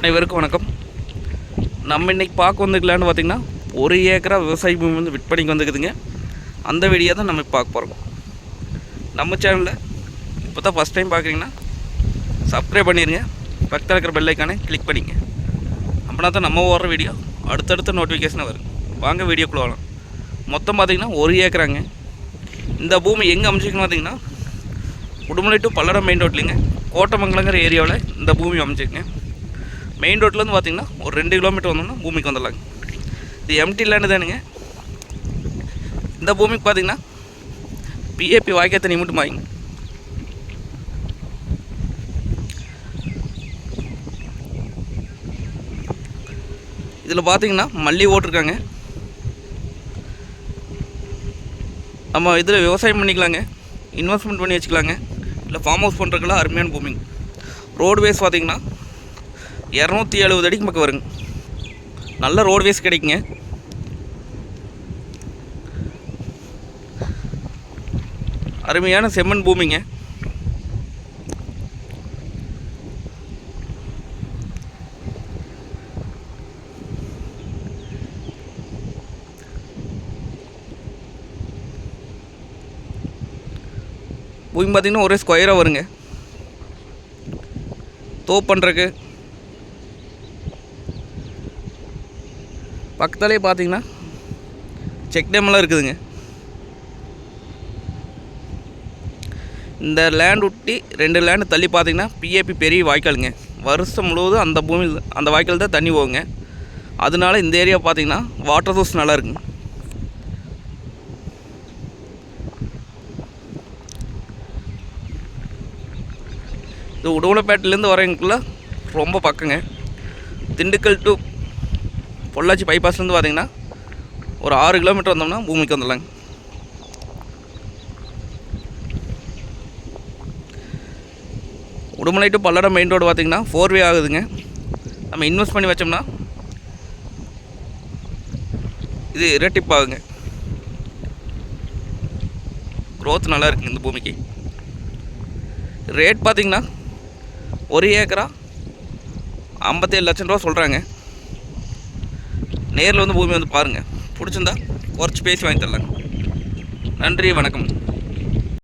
அனைவருக்கும் வணக்கம். நம்ம இன்றைக்கி பார்க்க வந்துக்கலான்னு பார்த்திங்கன்னா ஒரு ஏக்கரா விவசாய பூமி வந்து விற்பனைக்கு வந்துக்குதுங்க அந்த வீடியோ தான் நம்ம பார்க்க போகிறோம் நம்ம சேனலில் இப்போ தான் ஃபஸ்ட் டைம் பார்க்குறீங்கன்னா சப்ஸ்கிரைப் பண்ணிடுங்க பக்கத்தில் இருக்கிற பெல்லைக்கானே கிளிக் பண்ணிங்க. அப்படின்னா தான் நம்ம ஓடுற வீடியோ அடுத்தடுத்த நோட்டிஃபிகேஷனாக வரும். வாங்க வீடியோக்குள்ள வரலாம் மொத்தம் பார்த்தீங்கன்னா ஒரு ஏக்கராங்க. இந்த பூமி எங்கே அமைச்சிக்கணும் பார்த்தீங்கன்னா உடுமலை டு பல்லடம் மெயின் ரோட்லிங்க கோட்டமங்கலங்கிற ஏரியாவில் இந்த பூமி அமைச்சிருங்க மெயின் ரோட்லேருந்து பார்த்திங்கன்னா ஒரு ரெண்டு கிலோமீட்டர் வந்தோம்னா பூமிக்கு வந்துடலாங்க. இது எம்டி லேண்டு தானுங்க. இந்த பூமிக்கு பார்த்தீங்கன்னா பிஏபி வாய்க்கால் தண்ணி மட்டும் வாங்க இதில் பார்த்தீங்கன்னா மல்லி ஓட்டிருக்காங்க. நம்ம இதில் விவசாயம் பண்ணிக்கலாங்க. இன்வெஸ்ட்மெண்ட் பண்ணி வச்சுக்கலாங்க. இல்லை ஃபார்ம் ஹவுஸ் பண்ணுறதுக்கெல்லாம் அருமையான பூமிங்க. ரோடுவேஸ் பார்த்தீங்கன்னா இரநூத்தி எழுபது அடிக்கு பக்கம் வருங்க. நல்ல ரோடுவேஸ் கிடைக்குங்க. அருமையான செம்மண் பூமிங்க. பூமி பார்த்திங்கன்னா ஒரே ஸ்கொயராக வருங்க. தோப் பண்ணுறக்கு பக்கத்துலேயே பார்த்தீங்கன்னா செக் டேம்லாம் இருக்குதுங்க. இந்த லேண்ட் ஒட்டி ரெண்டு லேண்டு தள்ளி பார்த்தீங்கன்னா பிஏபி பெரிய வாய்க்காலுங்க. வருஷம் முழுவதும் அந்த பூமி அந்த வாய்க்கால் தான் தண்ணி போகுங்க. அதனால இந்த ஏரியா பார்த்தீங்கன்னா வாட்டர் சோர்ஸ் நல்லா இருக்குங்க. இது உடுமலைப்பேட்டிலேருந்து வரவங்களுக்குள்ள ரொம்ப பக்கங்க. திண்டுக்கல் டு பொள்ளாச்சி பைபாஸ்லேருந்து பார்த்தீங்கன்னா ஒரு ஆறு கிலோமீட்டர் வந்தோம்னா பூமிக்கு வந்துடலாங்க. Udumalai to Palladam main road பார்த்தீங்கன்னா ஃபோர் வே ஆகுதுங்க. நம்ம இன்வெஸ்ட் பண்ணி வச்சோம்னா இது இரட்டிப்பு ஆகுங்க. க்ரோத் நல்லா இருக்குங்க இந்த பூமிக்கு. ரேட் பார்த்திங்கன்னா ஒரு ஏக்கரா ஐம்பத்தேழு லட்சம் ரூபா சொல்கிறாங்க நேரில் வந்து பூமி வந்து பாருங்கள் பிடிச்சிருந்தா குறைச்சி பேசி வாங்கி தரலாங்க. நன்றி வணக்கம்.